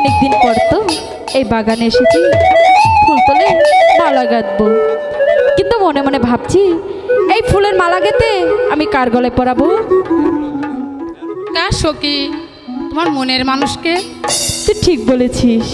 অনেকদিন পর তো এই বাগানে এসেছি ফুল তোলে মালা গাঁথবো। কিন্তু মনে মনে ভাবছি এই ফুলের মালা গেতে আমি কার গলে পরাবো? কার সখী? তোমার মনের মানুষকে? তুই ঠিক বলেছিস।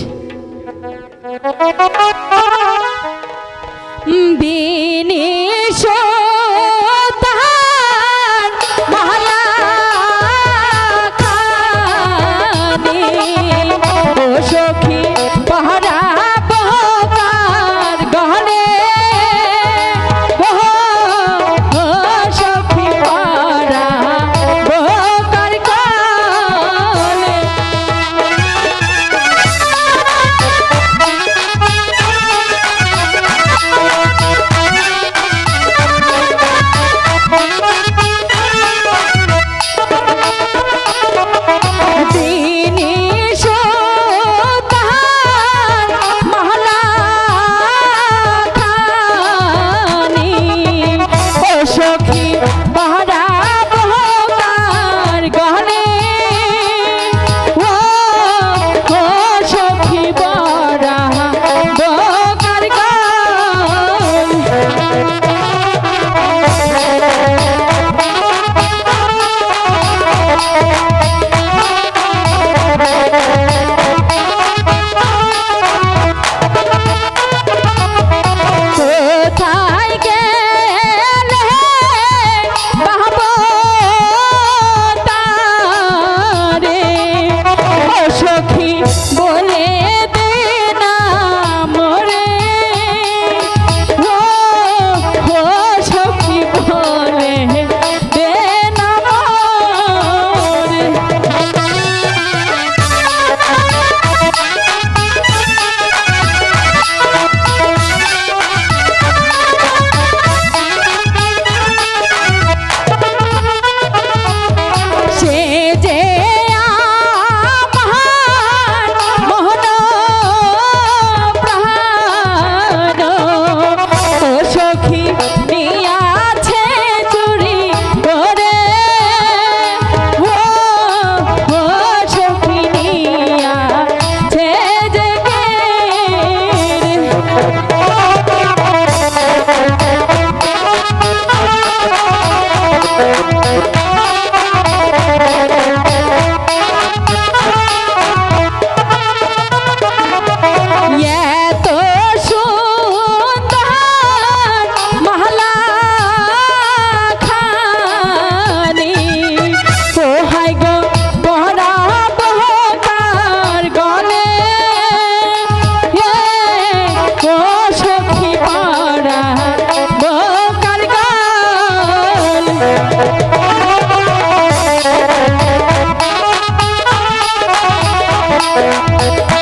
Música